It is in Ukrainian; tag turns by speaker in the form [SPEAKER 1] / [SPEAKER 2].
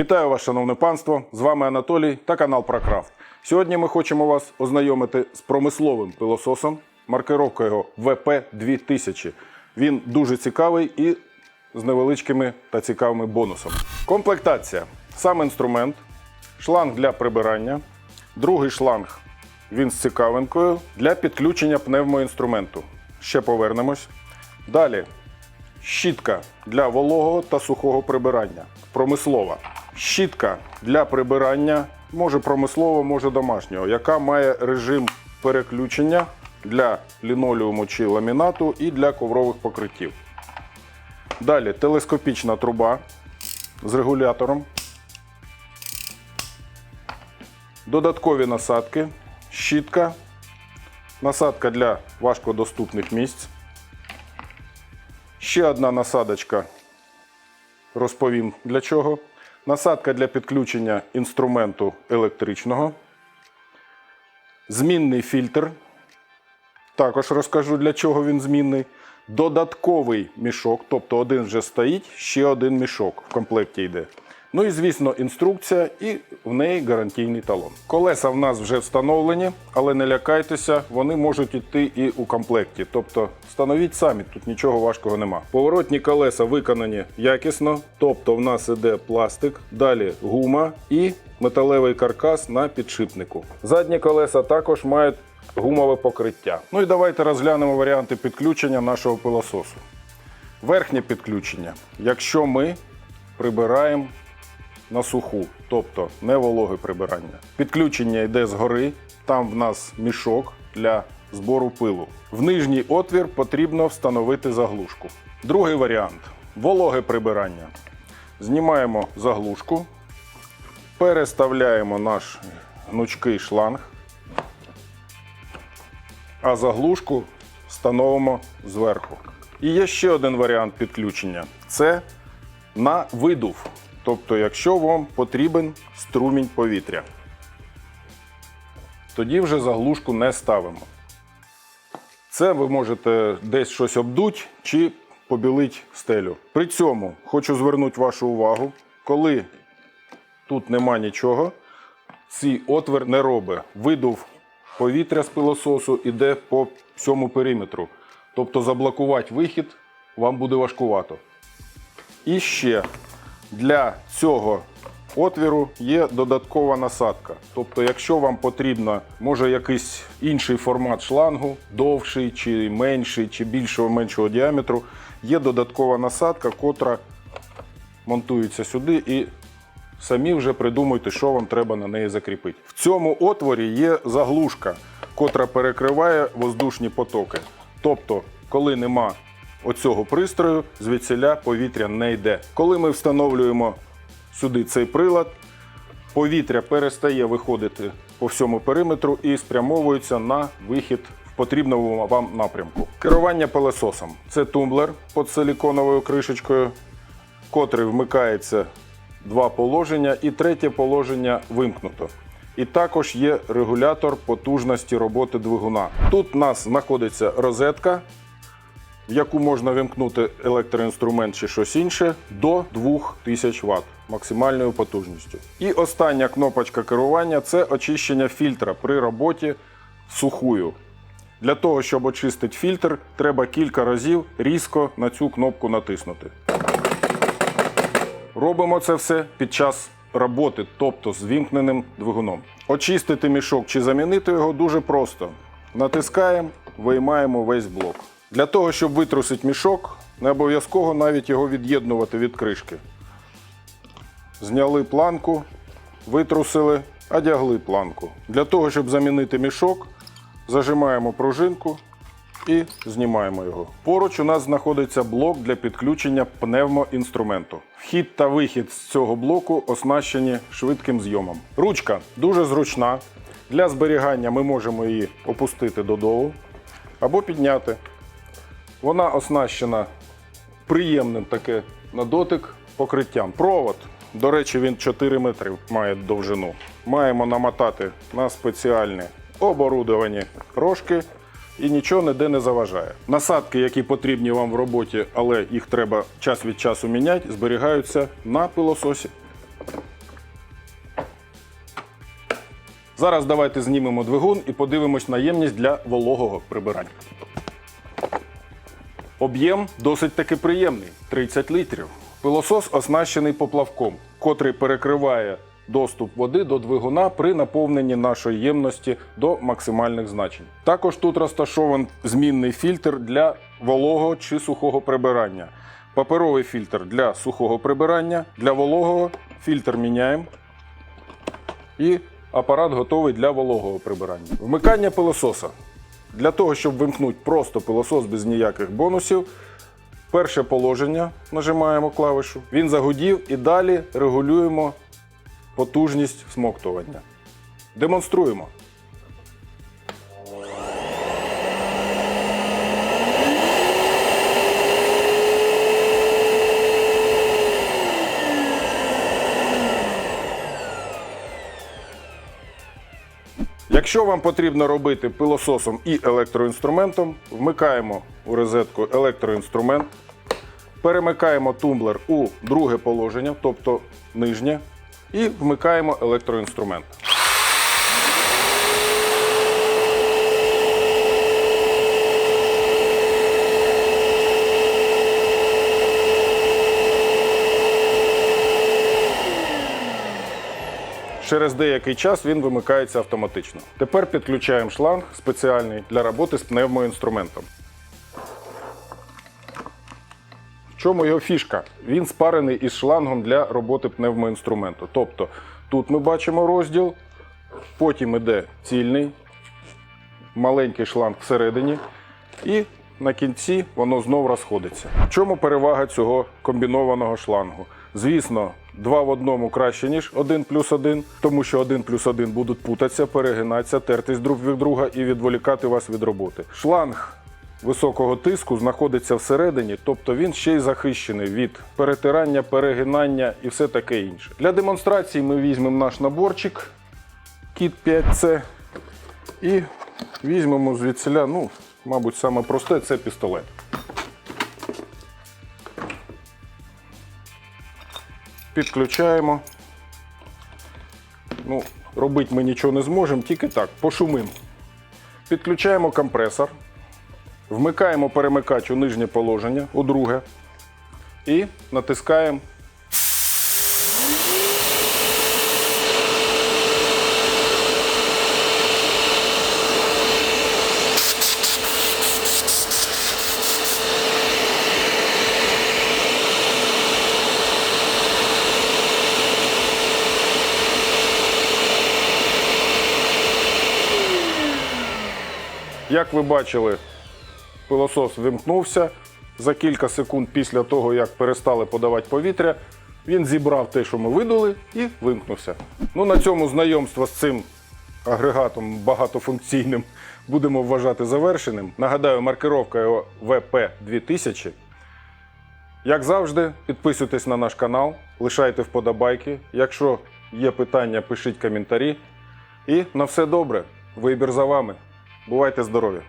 [SPEAKER 1] Вітаю вас, шановне панство! З вами Анатолій та канал Прокрафт. Сьогодні ми хочемо вас ознайомити з промисловим пилососом. Маркировка його ВП-2000. Він дуже цікавий і з невеличкими та цікавими бонусами. Комплектація. Сам інструмент, шланг для прибирання, другий шланг він з цікавинкою для підключення пневмоінструменту. Ще повернемось. Далі щітка для вологого та сухого прибирання. Промислова. Щітка для прибирання, може промислового, може домашнього, яка має режим переключення для лінолеуму чи ламінату і для коврових покриттів. Далі телескопічна труба з регулятором. Додаткові насадки, щітка, насадка для важкодоступних місць. Ще одна насадочка, розповім для чого. Насадка для підключення інструменту електричного. Змінний фільтр. Також розкажу, для чого він змінний. Додатковий мішок, тобто один вже стоїть, ще один мішок в комплекті йде. Ну і звісно, інструкція і в неї гарантійний талон. Колеса в нас вже встановлені, але не лякайтеся, вони можуть йти і у комплекті. Тобто встановіть самі, тут нічого важкого нема. Поворотні колеса виконані якісно, тобто в нас іде пластик, далі гума і металевий каркас на підшипнику. Задні колеса також мають гумове покриття. Ну і давайте розглянемо варіанти підключення нашого пилососу. Верхнє підключення. Якщо ми прибираємо на суху, тобто не вологе прибирання. Підключення йде згори, там в нас мішок для збору пилу. В нижній отвір потрібно встановити заглушку. Другий варіант вологе прибирання. Знімаємо заглушку, переставляємо наш гнучкий шланг, а заглушку встановимо зверху. І є ще один варіант підключення це на видув. Тобто, якщо вам потрібен струмінь повітря, тоді вже заглушку не ставимо. Це ви можете десь щось обдуть чи побілити стелю. При цьому хочу звернути вашу увагу, коли тут нема нічого, цей отвір не робить. Видув повітря з пилососу іде по всьому периметру. Тобто заблокувати вихід вам буде важкувато. І ще для цього отвіру є додаткова насадка. Тобто, якщо вам потрібно, може якийсь інший формат шлангу, довший чи менший, чи більшого меншого діаметру, є додаткова насадка, котра монтується сюди і самі вже придумуйте, що вам треба на неї закріпити. В цьому отворі є заглушка, котра перекриває воздушні потоки. Тобто, коли нема оцього пристрою, звідсіля повітря не йде. Коли ми встановлюємо сюди цей прилад, повітря перестає виходити по всьому периметру і спрямовується на вихід в потрібному вам напрямку. Керування пилососом це тумблер під силіконовою кришечкою, котрий вмикається два положення, і третє положення вимкнуто. І також є регулятор потужності роботи двигуна. Тут у нас знаходиться розетка, в яку можна вимкнути електроінструмент чи щось інше до 2000 Вт максимальною потужністю. І остання кнопочка керування це очищення фільтра при роботі сухою. Для того, щоб очистити фільтр, треба кілька разів різко на цю кнопку натиснути. Робимо це все під час роботи, тобто з вімкненим двигуном. Очистити мішок чи замінити його дуже просто. Натискаємо, виймаємо весь блок. Для того, щоб витрусити мішок, не обов'язково навіть його від'єднувати від кришки. Зняли планку, витрусили, одягли планку. Для того, щоб замінити мішок, зажимаємо пружинку і знімаємо його. Поруч у нас знаходиться блок для підключення пневмоінструменту. Вхід та вихід з цього блоку оснащені швидким зйомом. Ручка дуже зручна. Для зберігання ми можемо її опустити додолу або підняти. Вона оснащена приємним таке на дотик покриттям. Провод, до речі, він 4 метри має довжину. Маємо намотати на спеціальні оборудовані рожки і нічого ніде не заважає. Насадки, які потрібні вам в роботі, але їх треба час від часу міняти, зберігаються на пилососі. Зараз давайте знімемо двигун і подивимось наємність для вологого прибирання. Об'єм досить таки приємний 30 літрів. Пилосос оснащений поплавком, котрий перекриває доступ води до двигуна при наповненні нашої ємності до максимальних значень. Також тут розташований змінний фільтр для вологого чи сухого прибирання. Паперовий фільтр для сухого прибирання, для вологого фільтр міняємо і апарат готовий для вологого прибирання. Вмикання пилососа. Для того, щоб вимкнути просто пилосос без ніяких бонусів, перше положення нажимаємо клавішу, він загудів і далі регулюємо потужність всмоктування. Демонструємо. Якщо вам потрібно робити пилососом і електроінструментом, вмикаємо у розетку електроінструмент, перемикаємо тумблер у друге положення, тобто нижнє, і вмикаємо електроінструмент. Через деякий час він вимикається автоматично. Тепер підключаємо шланг спеціальний для роботи з пневмоінструментом. В чому його фішка? Він спарений із шлангом для роботи пневмоінструменту. Тобто тут ми бачимо розділ, потім іде цільний, маленький шланг всередині, і на кінці воно знов розходиться. В чому перевага цього комбінованого шлангу? Звісно, два в одному краще, ніж один плюс один, тому що один плюс один будуть путатися, перегинатися, тертись друг від друга і відволікати вас від роботи. Шланг високого тиску знаходиться всередині, тобто він ще й захищений від перетирання, перегинання і все таке інше. Для демонстрації ми візьмемо наш наборчик Kit 5C і візьмемо звідсіля, ну, мабуть, саме просте це пістолет. Підключаємо. Ну, робити ми нічого не зможемо, тільки так, пошумимо. Підключаємо компресор, вмикаємо перемикач у нижнє положення, у друге, і натискаємо. Як ви бачили, пилосос вимкнувся. За кілька секунд після того, як перестали подавати повітря, він зібрав те, що ми видали, і вимкнувся. Ну, на цьому знайомство з цим агрегатом багатофункційним будемо вважати завершеним. Нагадаю, маркировка його VP2000. Як завжди, підписуйтесь на наш канал, лишайте вподобайки. Якщо є питання, пишіть коментарі. І на все добре. Вибір за вами. Бувайте здорові!